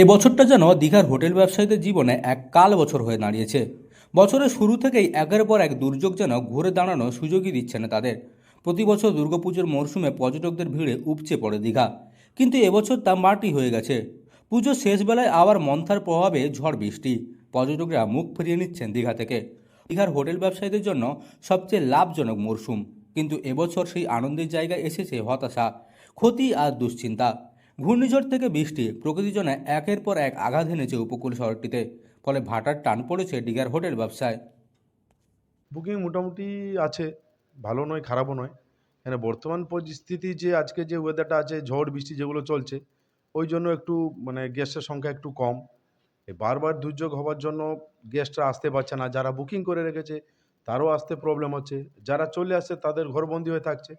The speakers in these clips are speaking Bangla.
এ বছরটা যেন দীঘার হোটেল ব্যবসায়ীদের জীবনে এক কাল বছর হয়ে দাঁড়িয়েছে। বছরের শুরু থেকেই একের পর এক দুর্যোগ যেন ঘুরে দাঁড়ানোর সুযোগই দিচ্ছে না তাদের। প্রতি বছর দুর্গাপুজোর মরশুমে পর্যটকদের ভিড়ে উপচে পড়ে দীঘা। কিন্তু এবছর তা মাটি হয়ে গেছে। পুজোর শেষ বেলায় আবার মন্থার প্রভাবে ঝড় বৃষ্টি। পর্যটকরা মুখ ফিরিয়ে নিচ্ছেন দীঘা থেকে। দীঘার হোটেল ব্যবসায়ীদের জন্য সবচেয়ে লাভজনক মরশুম। কিন্তু এবছর সেই আনন্দের জায়গায় এসেছে হতাশা, ক্ষতি আর দুশ্চিন্তা। ঘূর্ণিঝড় থেকে বৃষ্টি প্রকৃতির জন্য একের পর এক আঘাত এনেছে উপকূল শহরটিতে, ফলে ভাটার টান পড়েছে ডিগার হোটেল ব্যবসায়। বুকিং মোটামুটি আছে, ভালো নয়, খারাপও নয়। এখানে বর্তমান পরিস্থিতি যে, আজকে যে ওয়েদারটা আছে, ঝড়, বৃষ্টি যেগুলো চলছে, ওই জন্য একটু মানে গেস্টের সংখ্যা একটু কম। বারবার দুর্যোগ হওয়ার জন্য গেস্টরা আসতে পারছে না। যারা বুকিং করে রেখেছে, তারও আসতে প্রবলেম হচ্ছে। যারা চলে আসছে, তাদের ঘরবন্দি হয়ে থাকছে।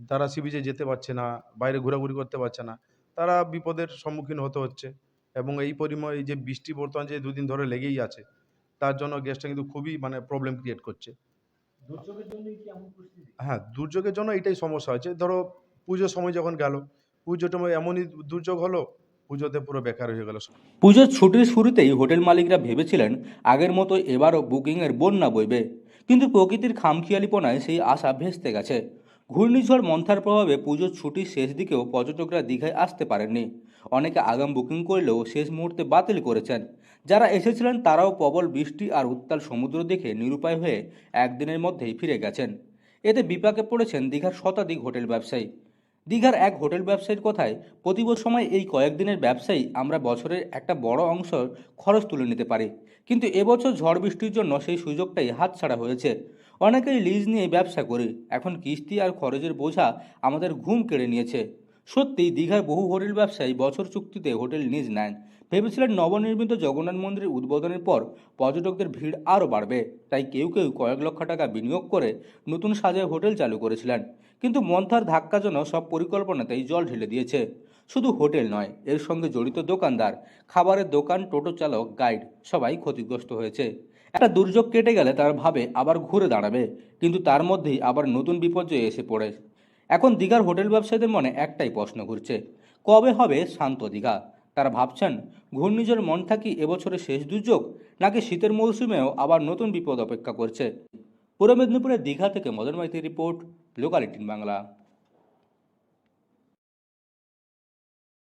তারা সি বিচে যেতে পারছে না, বাইরে ঘোরাঘুরি করতে পারছে না। তারা বিপদের সম্মুখীন হতে হচ্ছে এবং এই পরিমাণ এই যে বৃষ্টি বর্তমান যে দুদিন ধরে লেগেই আছে তার জন্য গ্যাসটা কিন্তু খুবই মানে প্রবলেম ক্রিয়েট করছে। হ্যাঁ দুর্যোগের জন্য এটাই সমস্যা হয়েছে। ধরো পুজোর সময় যখন গেল পুজোর সময় এমনই দুর্যোগ হলো পুজোতে পুরো বেকার হয়ে গেল পুজোর ছুটির শুরুতেই হোটেল মালিকরা ভেবেছিলেন আগের মতো এবারও বুকিংয়ের বন্যা বইবে। কিন্তু প্রকৃতির খামখেয়ালিপনায় সেই আশা ভেস্তে গেছে। ঘূর্ণিঝড় মন্থার প্রভাবে পুজোর ছুটির শেষ দিকেও পর্যটকরা দীঘায় আসতে পারেননি। অনেকে আগাম বুকিং করলেও শেষ মুহূর্তে বাতিল করেছেন। যারা এসেছিলেন, তারাও প্রবল বৃষ্টি আর উত্তাল সমুদ্র দেখে নিরুপায় হয়ে একদিনের মধ্যেই ফিরে গেছেন। এতে বিপাকে পড়েছেন দীঘার শতাধিক হোটেল ব্যবসায়ী। দীঘার এক হোটেল ব্যবসায়ীর কথায় প্রতি সময় এই কয়েকদিনের ব্যবসায়ী আমরা বছরের একটা বড় অংশ খরচ তুলে নিতে পারি। কিন্তু এবছর ঝড় বৃষ্টির জন্য সেই সুযোগটাই হাতছাড়া হয়েছে। অনেকেই লিজ নিয়ে ব্যবসা করি। এখন কিস্তি আর খরচের বোঝা আমাদের ঘুম কেড়ে নিয়েছে। সত্যি দীঘার বহু হোটেল ব্যবসায়ী বছর চুক্তিতে হোটেল নিজ নেন। ভেবেছিলেন নবনির্মিত জগন্নাথ মন্দিরের উদ্বোধনের পর পর্যটকদের ভিড় আরও বাড়বে। তাই কেউ কেউ কয়েক লক্ষ টাকা বিনিয়োগ করে নতুন সাজায় হোটেল চালু করেছিলেন। কিন্তু মন্থার ধাক্কা যেন সব পরিকল্পনাতেই জল ঢেলে দিয়েছে। শুধু হোটেল নয়, এর সঙ্গে জড়িত দোকানদার, খাবারের দোকান, টোটো চালক, গাইড সবাই ক্ষতিগ্রস্ত হয়েছে। একটা দুর্যোগ কেটে গেলে তারা ভাবে আবার ঘুরে দাঁড়াবে, কিন্তু তার মধ্যেই আবার নতুন বিপর্যয় এসে পড়ে। এখন দীঘার হোটেল ব্যবসায়ীদের মনে একটাই প্রশ্ন ঘুরছে, কবে হবে শান্ত দীঘা? তারা ভাবছেন, ঘূর্ণিঝড় মনটা কি এবছরের শেষ দুর্যোগ, নাকি শীতের মৌসুমেও আবার নতুন বিপদ অপেক্ষা করছে? পূর্ব মেদিনীপুরের দীঘা থেকে মদন মাইতির রিপোর্ট লোকাল এইটিন বাংলা।